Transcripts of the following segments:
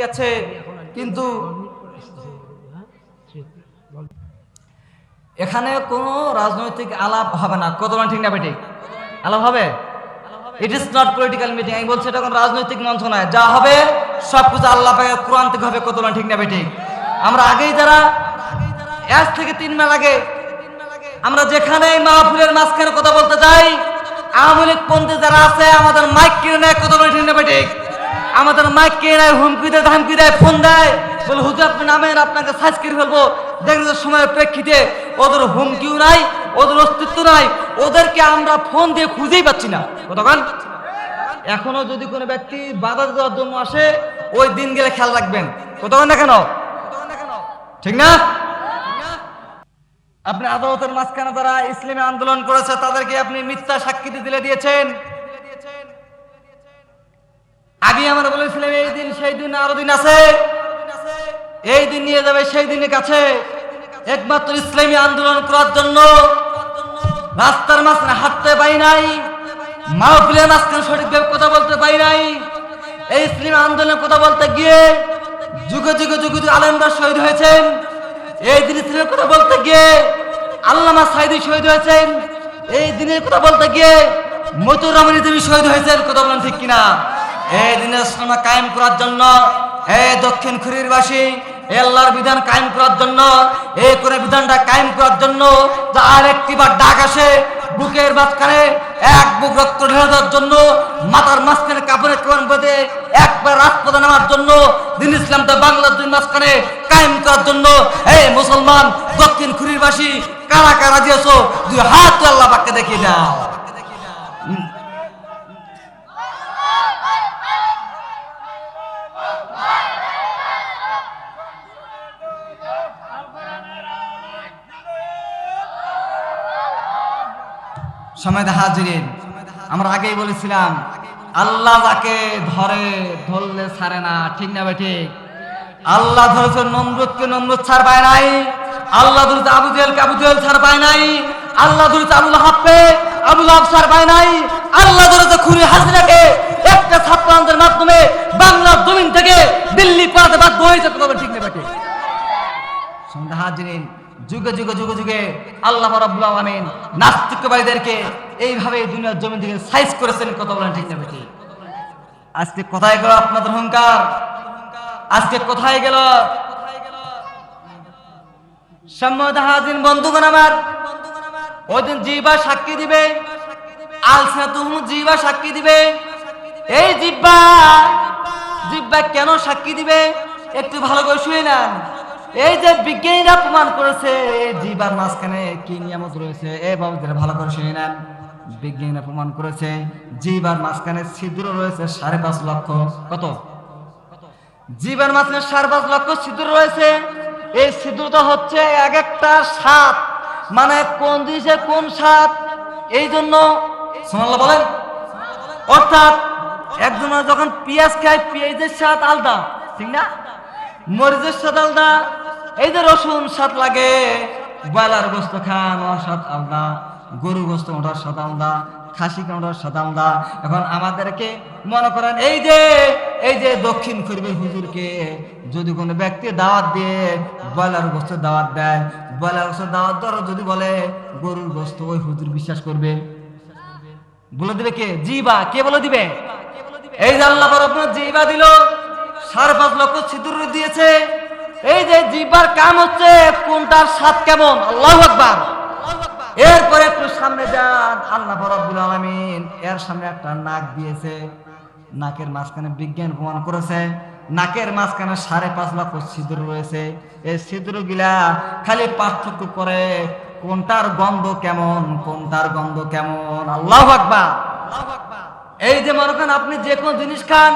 ঠিক আছে, কিন্তু এখানে কোনো রাজনৈতিক আলাপ হবে না। কত ঠিক না বেঠিক আলাপ হবে? It is not political meeting আমি বলছি এটা কোনো রাজনৈতিক মঞ্চ নয়। যা হবে, সব কিছু আল্লাহ পাকে হবে। কত ঠিক না বেঠিক আমরা আগেই যারা, এক থেকে তিন মাস আগে, আমরা যেখানে মাহফিলের মাঝখানে কথা বলতে যাই, আওয়ামী লীগ পন্থী যারা আছে, আমাদের মাইক কিনে নেয়। কত ঠিক না বেঠিক আমাদের মাইক কিনে নেয়, হুমকি দেয়, ধামকি দেয়, ফোন দেয়। বলে, হুজুর, আপনি নামেন, আপনাকে সাইজ করে ফেলব। দেখেন সময়ের প্রেক্ষিতে ওদের হুমকিও নাই, ওদের অস্তিত্ব নাই। ওদেরকে আমরা ফোন দিয়ে খুঁজেই পাচ্ছি না। কতক্ষণ এখনও যদি কোনো ব্যক্তি বাধা দেওয়ার জন্য আসে, ওই দিন গেলে খেয়াল রাখবেন। কতক্ষণ না কেন? ঠিক না? আপনি আদালতের মাঝখানে যারা ইসলামী আন্দোলন করেছে, তাদেরকে আপনি মিথ্যা সাক্ষী দিলে দিয়েছেন। আগে আমরা বলেছিলাম, এই দিন সেই দিন আরও দিন আছে। এই দিন নিয়ে যাবে সেই দিনের কাছে। একমাত্র ইসলামী আন্দোলন করার জন্য রাস্তার মাঝখানে হাঁটতে পাই নাই, মাহফিলের মাঝখানে সঠিকভাবে কথা বলতে পাই নাই। এই ইসলামী আন্দোলনের কথা বলতে গিয়ে যুগে যুগে যুগে যুগে আলেমরা শহীদ হয়েছেন। এই দিন ইসলামের কথা বলতে গিয়ে আল্লামা সাইদি শহীদ হয়েছেন। এই দিনের কথা বলতে গিয়ে মতুর রমণী দেবী শহীদ হয়েছেন। কথা বলেন ঠিক কিনা? করার জন্য এই দক্ষিণ খুরিরবাসী আল্লাহর বিধান কায়েম করার জন্য এই করে বিধানটা কায়েম করার জন্য ডাক আসে, বুকের মাঝখানে এক বুক জন্য, মাথার মাঝখানে বেঁধে একবার জন্য মাঝখানে কায়েম করার জন্য মুসলমান, দক্ষিণ খুরিরবাসী, কারা কারা দিয়েছ দুই হাত আল্লাহ দেখিয়ে দাও। সমেত হাজিরিন। আমরা আগেই বলেছিলাম, আল্লাহ যাকে ধরে, ধরলে ছাড়ে না। ঠিক না ঠিক? আল্লাহ ধরেছে নমরুদকে নমরুদ ছাড় পায় নাই। আল্লাহ ধরেছে আবু জেলকে আবু জেল ছাড় পায় নাই। আল্লাহ ধরেছে আবুল হাফে আবুল হাফ ছাড় পায় নাই। আল্লাহ ধরেছে খুনি হাসিনাকে একটা ছাত্রান্তের মাধ্যমে বাংলার জমিন থেকে দিল্লি পাতে বাধ্য হয়েছে। কথা ঠিক না ঠিক? সন্ধ্যা হাজিরিন যুগে যুগে যুগে যুগে আল্লাহ রাব্বুল আলামিন নাস্তিকবাদীদেরকে এইভাবে দুনিয়ার জমি থেকে সাইজ করেছেন, কথা বলেন ঠিক না আজকে কোথায় গেল আপনাদের অহংকার আজকে কোথায় গেল? সম্মত হাজির বন্ধুগণ আমার, ওই দিন জিবা সাক্ষী দিবে আলসা তুম জিবা সাক্ষী দিবে। এই জিব্বা জিব্বা কেন সাক্ষী দিবে? একটু ভালো করে শুয়ে নেন। এই যে বিজ্ঞানীরা প্রমাণ করেছে, এই জিবার মাঝখানে কি নিয়ামত রয়েছে, এই বাবুদের ভালো করে শুনে নেন। বিজ্ঞানীরা প্রমাণ করেছে, জিবার মাঝখানে ছিদ্র রয়েছে সাড়ে পাঁচ লক্ষ। কত? জীবের মাঝখানে সাড়ে পাঁচ লক্ষ ছিদ্র রয়েছে। এই ছিদ্রটা হচ্ছে এক একটা সাত। মানে কোন জিনিসের কোন সাত? এই জন্য বলেন। অর্থাৎ একজন যখন পেঁয়াজ খায়, পেঁয়াজের স্বাদ আলাদা, ঠিক না? মরিচের স্বাদ আলাদা এই যে রসুন স্বাদ লাগে, ব্রয়লার গোস্ত খান ওর স্বাদ আলাদা গরু গোস্ত ওটার স্বাদ আলাদা, খাসি কাউন্টার স্বাদ আলাদা। এখন আমাদেরকে মনে করেন, এই যে এই যে দক্ষিণ করিবের হুজুরকে যদি কোনো ব্যক্তি দাওয়াত দিয়ে ব্রয়লার গোস্ত দাওয়াত দেয়, ব্রয়লার গোস্ত দাওয়াত দেওয়ার যদি বলে, গরুর গোস্ত ওই হুজুর বিশ্বাস করবে। বলে দিবে কে? জিবা। কে বলে দিবে? এই যে আল্লাহ আপনার জিবা দিল। সাড়ে পাঁচ লক্ষ ছিদ্র দিয়েছে। এই যে জিবার কাম হচ্ছে, কোনটার স্বাদ কেমন? আল্লাহ আকবার। এরপরে একটু সামনে যান। আল্লাহ রব্বুল আলামিন এর সামনে একটা নাক দিয়েছে। নাকের মাঝখানে বিজ্ঞান প্রমাণ করেছে। নাকের মাঝখানে সাড়ে পাঁচ লক্ষ ছিদ্র রয়েছে। এই ছিদ্র গিলা খালি পার্থক্য করে কোনটার গন্ধ কেমন, কোনটার গন্ধ কেমন। আল্লাহ আকবার। এই যে মনে করেন আপনি যে কোনো জিনিস খান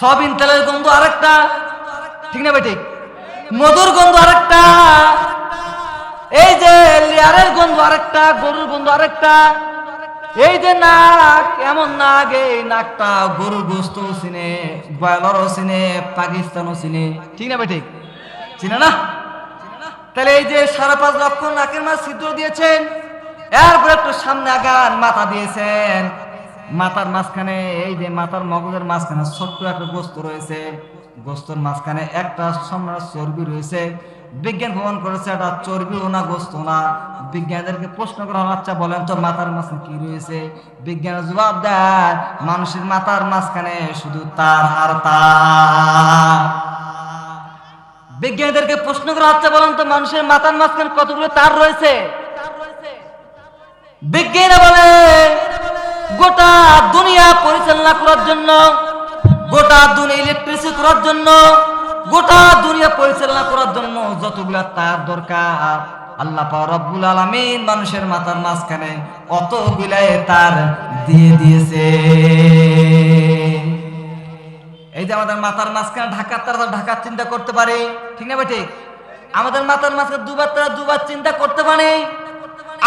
সব তেলের গন্ধ আরেকটা ঠিক না ভাই ঠিক? মধুর গন্ধ আরেকটা। এই যে লেয়ারের গন্ধ আরেকটা, গরুর গন্ধ আরেকটা। এই যে নাক, এমন নাক, এই নাকটা গরুর গোস্ত চিনে, ব্রয়লারও চিনে, পাকিস্তানও চিনে। ঠিক না ভাই ঠিক? চিনে না? তাহলে এই যে সাড়ে পাঁচ লক্ষ নাকের মাছ ছিদ্র দিয়েছেন, এরপরে একটু সামনে আগান, মাথা দিয়েছেন। মাথার মাঝখানে, এই যে মাথার মগজের মাঝখানে ছোট্ট একটা গোস্ত রয়েছে। গোস্তর মাঝখানে একটা সম্রাট চর্বি রয়েছে। বিজ্ঞান প্রমাণ করেছে এটা চর্বিও না গোস্ত না। বিজ্ঞানীদেরকে প্রশ্ন করা আচ্ছা বলেন তো মাথার মাঝখানে কি রয়েছে? বিজ্ঞানের জবাব দেয়, মানুষের মাথার মাঝখানে শুধু তার আর তার বিজ্ঞানীদেরকে প্রশ্ন করা হচ্ছে, বলেন তো মানুষের মাথার মাঝখানে কতগুলো তার রয়েছে? বিজ্ঞানীরা বলে গোটা দুনিয়া পরিচালনা করার জন্য, গোটা দুনিয়া ইলেকট্রিসিটি করার জন্য, গোটা দুনিয়া পরিচালনা করার জন্য যতগুলা তার দরকার। আল্লাহ রব্বুল আলামিন মানুষের মাথার মাঝখানে অতগুলাই তার দিয়ে দিয়েছে। এই যে আমাদের মাথার মাঝখানে ঢাকার তারা ঢাকার চিন্তা করতে পারে। ঠিক না ভাই ঠিক? আমাদের মাথার মাঝখানে দুবার তারা দুবার চিন্তা করতে পারে।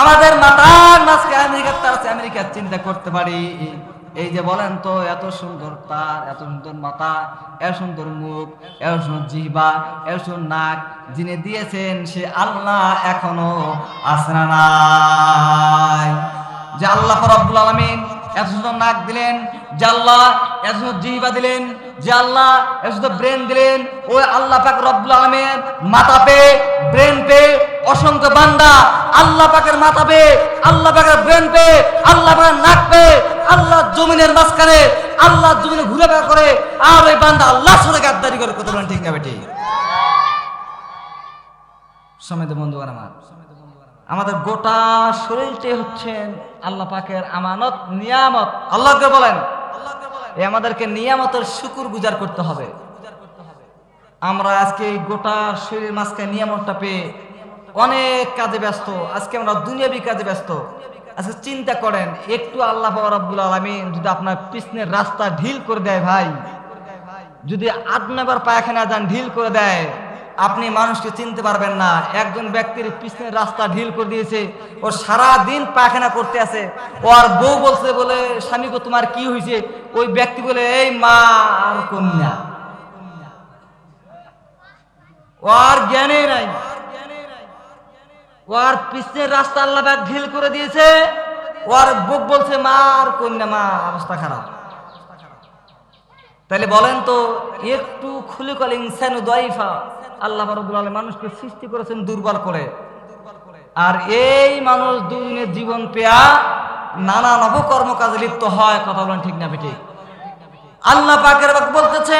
আমাদের মাথার মাঝখানে আমেরিকার তারা আছে আমেরিকার চিন্তা করতে পারি। এই যে বলেন তো, এত সুন্দর তার, এত সুন্দর মাথা এত সুন্দর মুখ, এত সুন্দর জিহ্বা, এত সুন্দর নাক, যিনি দিয়েছেন সে আল্লাহ এখনও আসে না নাই। যে আল্লাহ রব্বুল আলামিন এত সুন্দর নাক দিলেন, যে আল্লাহ এত সুন্দর জিহ্বা দিলেন, যে আল্লাহ এত সুন্দর ব্রেন দিলেন, ওই আল্লাহ পাক রব্বুল আলামিন মাথা পে ব্রেন পে অসংখ্য বান্দা, আল্লাহ পাকের মাথা পে, আল্লাহ পাকের ব্রেন পে, আল্লাহ পাকের নাক পে, আল্লাহ জমিনের মাঝখানে, আল্লাহ জমিনে ঘুরে বেড়া করে, আর ওই বান্দা আল্লাহর সাথে গাদ্দারি করে কত বলেন ঠিক না বেটি সমেত বন্ধুগণ আমার, আমাদের গোটা শরীরটাই হচ্ছেন আল্লাহ পাকের আমানত, নিয়ামত। আল্লাহকে বলেন? এই আমাদেরকে নিয়ামতের শুকুর গুজার করতে হবে। আমরা আজকে গোটা শরীরের মাঝখানে নিয়ামতটা পেয়ে অনেক কাজে ব্যস্ত। আজকে আমরা দুনিয়াবি কাজে ব্যস্ত। আজকে চিন্তা করেন, একটু আল্লাহ রাব্বুল আলামিন যদি আপনার পিছনের রাস্তা ঢিল করে দেয় ভাই, যদি আট আপনার পায়খানা যান, ঢিল করে দেয়, আপনি মানুষকে চিনতে পারবেন না। একজন ব্যক্তির পিছনের রাস্তা ঢিল করে দিয়েছে, ও সারা দিন পায়খানা করতে আছে। ও আর বউ বলছে বলে, স্বামী গো, তোমার কি হয়েছে? ওই ব্যক্তি বলে, এই মা আর কন্যা। ও আর জ্ঞানে নাই। ও আর পিছনের রাস্তা আল্লাহ ঢিল করে দিয়েছে। ও আর বুক বলছে মা আর কন্যা মা অবস্থা খারাপ। তাহলে বলেন তো, একটু খুলে কল ইনসান দয়ফা। আল্লাহ রব্বুল আলামিন মানুষকে সৃষ্টি করেছেন দুর্বল করে। আর এই মানুষ দুদিনের জীবন পেয়া নানা নবকর্ম কাজে লিপ্ত হয়, কথা বলেন ঠিক না বেটি আল্লাহ পাকের বলতেছে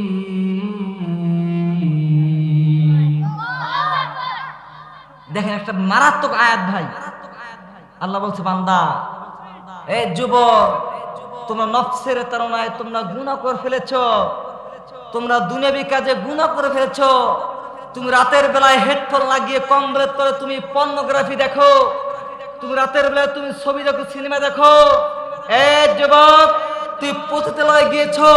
দেখেন একটা মারাত্মক আয়াত ভাই। আল্লাহ বলছে, বান্দা, এ যুব তোমরা নফসের তারনায় তোমরা গুনাহ করে ফেলেছ। তোমরা দুনিয়াবি কাজে গুনাহ করে ফেলেছ। তুমি রাতের বেলায় হেডফোন লাগিয়ে কমরের তলে তুমি পর্নোগ্রাফি দেখো। তুমি রাতের বেলায় তুমি ছবি দেখো, সিনেমা দেখো। এ যুবক, তুই পতিতালয়ে গিয়েছো।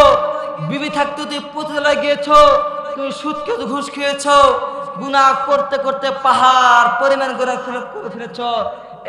বিবি থাকতে তুই পতিতালয়ে গিয়েছো। তুমি সুদ ঘুষ খেয়েছো। গুনাহ করতে করতে পাহাড় পরিমাণ করে ফেলেছ